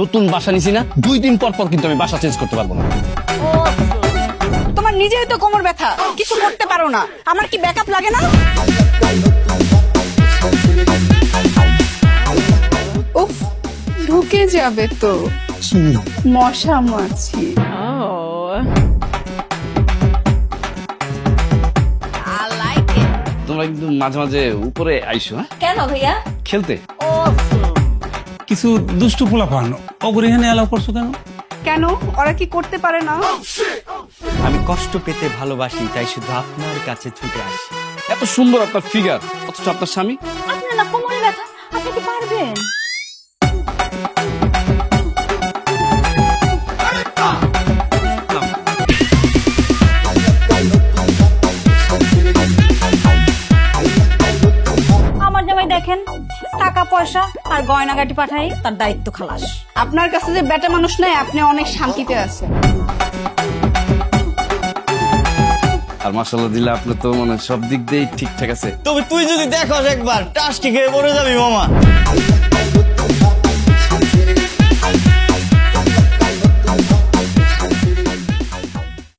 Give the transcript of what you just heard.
নতুন বাসা নিছি না দুই দিন পর পর কিন্তু আমি বাসা চেঞ্জ করতে পারব না। তোমার নিজেই তো কোমর ব্যথা কিছু করতে পারো না। আমার কি ব্যাকআপ লাগে না? উফ ঢুকে যাবে তো। মশা মাছি। তোমরা কিন্তু মাঝে মাঝে উপরে আইসো হ্যাঁ? কেন ভাইয়া? খেলতে। কিছু দুষ্টু পোলা পানো অগরে এখানে এলাও করছ কেন? কেন? ওরা কি করতে পারে না? আমি কষ্ট পেতে ভালোবাসি তাই শুধু আপনার কাছে ছুটে আসি। এত সুন্দর আপনার ফিগার অথচ আপনার স্বামী? আপনার না কোমরে ব্যথা আপনি কি পারবেন? আমার জামাই দেখেন টাকা পয়সা আর গয়নাগাটি পাঠাই তার দায়িত্ব খালাস। আপনার কাছে যে বেটা মানুষ নাই আপনি অনেক শান্তিতে আছেন। আর মাসাল্লাহ দিলে আপনার তো মানে সব দিক দিয়েই ঠিকঠাক আছে। তবে তুই যদি দেখো একবার টাস্টি খেয়ে পড়ে যাবি মামা?